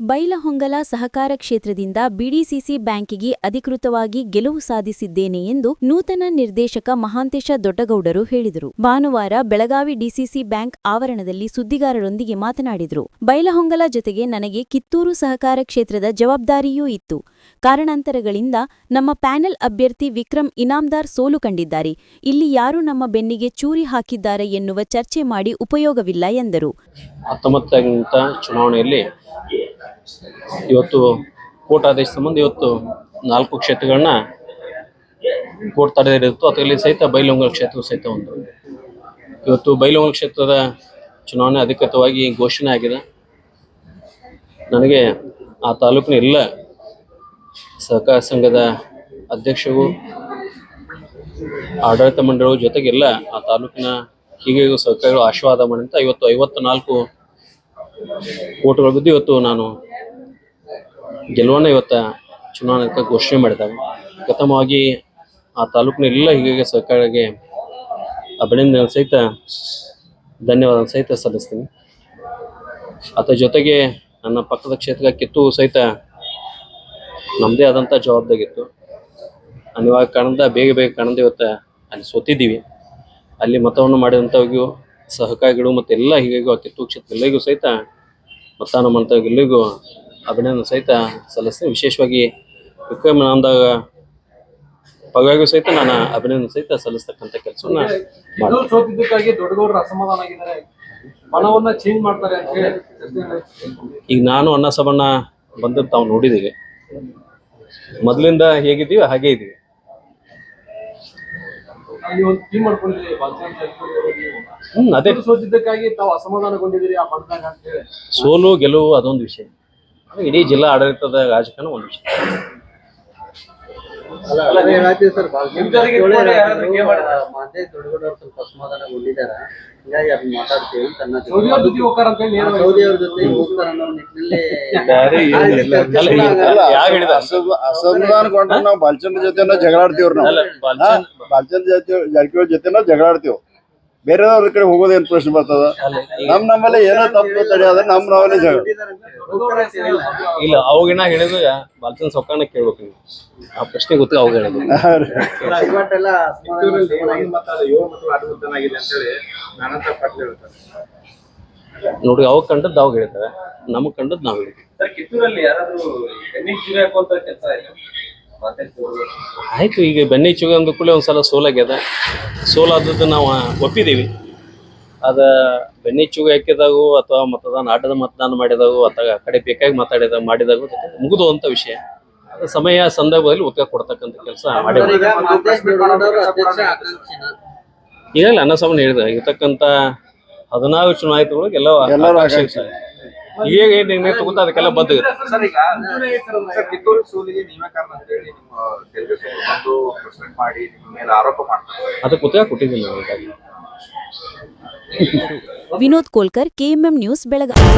ಬೈಲಹೊಂಗಲ ಸಹಕಾರ ಕ್ಷೇತ್ರದಿಂದ ಬಿಡಿಸಿಸಿ ಬ್ಯಾಂಕಿಗೆ ಅಧಿಕೃತವಾಗಿ ಗೆಲುವು ಸಾಧಿಸಿದ್ದೇನೆ ಎಂದು ನೂತನ ನಿರ್ದೇಶಕ ಮಹಾಂತೇಶ ದೊಡ್ಡಗೌಡರು ಹೇಳಿದರು. ಭಾನುವಾರ ಬೆಳಗಾವಿ ಡಿಸಿಸಿ ಬ್ಯಾಂಕ್ ಆವರಣದಲ್ಲಿ ಸುದ್ದಿಗಾರರೊಂದಿಗೆ ಮಾತನಾಡಿದರು. ಬೈಲಹೊಂಗಲ ಜೊತೆಗೆ ನನಗೆ ಕಿತ್ತೂರು ಸಹಕಾರ ಕ್ಷೇತ್ರದ ಜವಾಬ್ದಾರಿಯೂ ಇತ್ತು. ಕಾರಣಾಂತರಗಳಿಂದ ನಮ್ಮ ಪ್ಯಾನೆಲ್ ಅಭ್ಯರ್ಥಿ ವಿಕ್ರಮ್ ಇನಾಮ್ದಾರ್ ಸೋಲು ಕಂಡಿದ್ದಾರೆ. ಇಲ್ಲಿ ಯಾರು ನಮ್ಮ ಬೆನ್ನಿಗೆ ಚೂರಿ ಹಾಕಿದ್ದಾರೆ ಎನ್ನುವ ಚರ್ಚೆ ಮಾಡಿ ಉಪಯೋಗವಿಲ್ಲ ಎಂದರು. ಚುನಾವಣೆಯಲ್ಲಿ ಇವತ್ತು ಕೋರ್ಟ್ ಆದೇಶ ಸಂಬಂಧ ಇವತ್ತು ನಾಲ್ಕು ಕ್ಷೇತ್ರಗಳನ್ನ ಕೋರ್ಟ್ ತಡೆದಿರುತ್ತೋ ಅದರಲ್ಲಿ ಸಹಿತ ಬೈಲೊಂಗಲ್ ಕ್ಷೇತ್ರ ಸಹಿತ ಒಂದು. ಇವತ್ತು ಬೈಲೊಂಗಲ್ ಕ್ಷೇತ್ರದ ಚುನಾವಣೆ ಅಧಿಕೃತವಾಗಿ ಘೋಷಣೆ ಆಗಿದೆ. ನನಗೆ ಆ ತಾಲೂಕಿನ ಎಲ್ಲ ಸಹಕಾರ ಸಂಘದ ಅಧ್ಯಕ್ಷರು, ಆಡಳಿತ ಮಂಡಳಿಗಳ ಜೊತೆಗೆಲ್ಲ ಆ ತಾಲೂಕಿನ ಹೀಗೆ ಸಹಕಾರಿಗಳು ಆಶೀರ್ವಾದ ಮಾಡಿದಂತ ಇವತ್ತು ಐವತ್ತು ನಾಲ್ಕು ಓಟುಗಳ ಬಿದ್ದು ಇವತ್ತು ನಾನು ಗೆಲುವನ್ನು ಇವತ್ತು ಚುನಾವಣೆ ಘೋಷಣೆ ಮಾಡಿದಾಗ ಪ್ರಥಮವಾಗಿ ಆ ತಾಲೂಕಿನ ಎಲ್ಲ ಹೀಗೆ ಸರ್ಕಾರಕ್ಕೆ ಅಭಿನಂದನೆ ಸಹಿತ ಧನ್ಯವಾದ ಸಹಿತ ಸಲ್ಲಿಸ್ತೀನಿ. ಅದರ ಜೊತೆಗೆ ನನ್ನ ಪಕ್ಕದ ಕ್ಷೇತ್ರ ಕಿತ್ತು ಸಹಿತ ನಮ್ಮದೇ ಆದಂಥ ಜವಾಬ್ದಾರಿ ಇತ್ತು. ಅನಿವಾರ್ಯ ಕಾರಣದ ಬೇಗ ಬೇಗ ಕಾರಣದ ಇವತ್ತು ಅಲ್ಲಿ ಸೋತಿದ್ದೀವಿ. ಅಲ್ಲಿ ಮತವನ್ನು ಮಾಡಿದಂಥವ್ರಿಗೂ ಸಹಕಾರಿಗಳು ಮತ್ತು ಎಲ್ಲ ಆ ಕಿತ್ತು ಕ್ಷೇತ್ರ ಎಲ್ಲರಿಗೂ ಸಹಿತ ಮತದಾನ ಎಲ್ಲರಿಗೂ ಅಭಿನಂದನೆ ಸಹಿತ ಸಲ್ಲಿಸ್ತೀನಿ ವಿಶೇಷವಾಗಿ ವಿಕ್ರಮ ನಾಮದಾಗ ಪಗಾರಿಗೂ ಸಹಿತ ನಾನು ಅಭಿನಂದನೆ ಸಹಿತ ಸಲ್ಲಿಸ್ತಕ್ಕಂಥ ಕೆಲಸವನ್ನ ಸೋತಿದ್ದಕ್ಕಾಗಿ ದೊಡ್ಡಗೌಡರು ಅಸಮಾಧಾನ ಆಗಿದ್ದಾರೆ. ಬಣವನ್ನ ಚೇಂಜ್ ಮಾಡ್ತಾರೆ ಅಂತ ಹೇಳಿ ಈಗ ನಾನು ಅನ್ನ ಸಬಣ್ಣ ಬಂದದ್ದು ತಾವು ನೋಡಿದ್ದೀವಿ ಮೊದಲಿಂದ ಹೇಗಿದ್ದೀವಿ ಹಾಗೆ ಇದ್ದೀವಿ. ಅಲ್ಲಿ ಒಂದು ಟೀಮ್ ಮಾಡ್ಕೊಂಡಿದ್ದೀರಿ ಬಾಲಚಂದ್ರ ಜಾರಕಿಹೊಳಿ ಹ್ಮ್ ಅದೇ. ಗೆಲುವು ಸೋತಿದ್ದಕ್ಕಾಗಿ ತಾವು ಅಸಮಾಧಾನಗೊಂಡಿದ್ದೀರಿ ಆ ಬಣದಾಗ ಅಂತ ಹೇಳಿ. ಸೋಲು ಗೆಲುವು ಅದೊಂದು ವಿಷಯ. ಇಡೀ ಜಿಲ್ಲಾ ಆಡಳಿತದ ರಾಜಕಾರಣ ಒಂದು ವಿಷಯ? ಅಸಮಾಧಾನಗೊಂಡ್ರೆ ನಾವು ಬಾಲಚಂದ್ರ ಜೊತೆ ಜಗಳಾಡ್ತೀವ್ರಿ ನಾವು. ಬಾಲಚಂದ್ರ ಜೊತೆ ಜಾರಕಿಹೊಳಿ ಜೊತೆ ಜಗಳಾಡ್ತೀವಿ ಬೇರೆದವ್ರ ಕಡೆ ಹೋಗೋದೇನ್ ಪ್ರಶ್ನೆ ಬರ್ತದ. ನಮ್ ನಮ್ಮಲ್ಲಿ ಏನೋ ತಪ್ಪು ಆದ್ರೆ ನಮ್ ನಾವಲ್ಲೇ ಜಾಗ. ಇಲ್ಲ ಅವಾಗ ಅವಾಗಿನ ಹೇಳಿದ್ರು ಬಾಲ್ಚನ್ ಸೊಕ್ಕಣ್ಣ ಕೇಳ್ಬೇಕು ನೀವು. ಆ ಪ್ರಶ್ನೆ ಗೊತ್ತ ಅವಾಗ ಹೇಳಿದ್ರು ನೋಡಿ ಅವಾಗ ಕಂಡದ್ದು ಅವಾಗ ಹೇಳ್ತಾರೆ. ನಮಗ್ ಕಂಡದ್ದು ನಾವ್ ಹೇಳ್ತೀವಿ. ಕಿತ್ತೂರಲ್ಲಿ ಯಾರಾದ್ರೂ ಆಯ್ತು ಈಗ ಬೆನ್ನಿ ಚುಗ ಅಂದ ಕೂಡಲೇ ಒಂದ್ಸಲ ಸೋಲಾಗ್ಯದ ಸೋಲಾದದ್ದು ನಾವು ಒಪ್ಪಿದೀವಿ. ಅದ ಬೆನ್ನಿ ಚುಗ ಹಾಕಿದಾಗು ಅಥವಾ ಮತದಾನ ಆಟದ ಮತದಾನ ಮಾಡಿದಾಗು ಅಥವಾ ಕಡೆ ಬೇಕಾಗಿ ಮಾತಾಡಿದಾಗ ಮಾಡಿದಾಗು ಮುಗಿದುವಂತ ವಿಷಯ. ಅದು ಸಮಯ ಸಂದರ್ಭದಲ್ಲಿ ಉತ್ತರ ಕೊಡ್ತಕ್ಕಂಥ ಕೆಲಸ ಮಾಡಿ ಈಗ ಮಾತೇಶ್ ದೊಡ್ಡಗೌಡರು ಅಧ್ಯಕ್ಷ ಆಕಾಂಕ್ಷಿನ? ಈಗಲೇ ಅನ್ನ ಸಾಮಾನ್ಯ ಹೇಳಿದ ಇರ್ತಕ್ಕಂಥ ಹದಿನಾರು ಚುನಾಯಿತಗಳಿಗೆ ಎಲ್ಲ. ಈಗ ಏನ್ ನಿರ್ಣಯ ತಗೊಂತ ಅದಕ್ಕೆಲ್ಲ ಬದ್ಧ ಸರ್ ಈಗ ಸರ್ ಕಿತ್ತೂರು ಸೂಲಿಗೆ ನೀವೇ ಕಾರಣ ಅಂತ ಹೇಳಿ ನಿಮ್ಮ ತೆಲುಗು ಬಂದು ಪ್ರೆಸಿಡೆಂಟ್ ಮಾಡಿ ನಿಮ್ಮ ಮೇಲೆ ಆರೋಪ ಮಾಡ್ತಾರೆ. ಅದಕ್ಕೆ ಉತ್ತರ ಕೊಟ್ಟಿದ್ದೀನಿ ಈಗಾಗಲೇ. Vinod Kolkar KMM news Belagavi.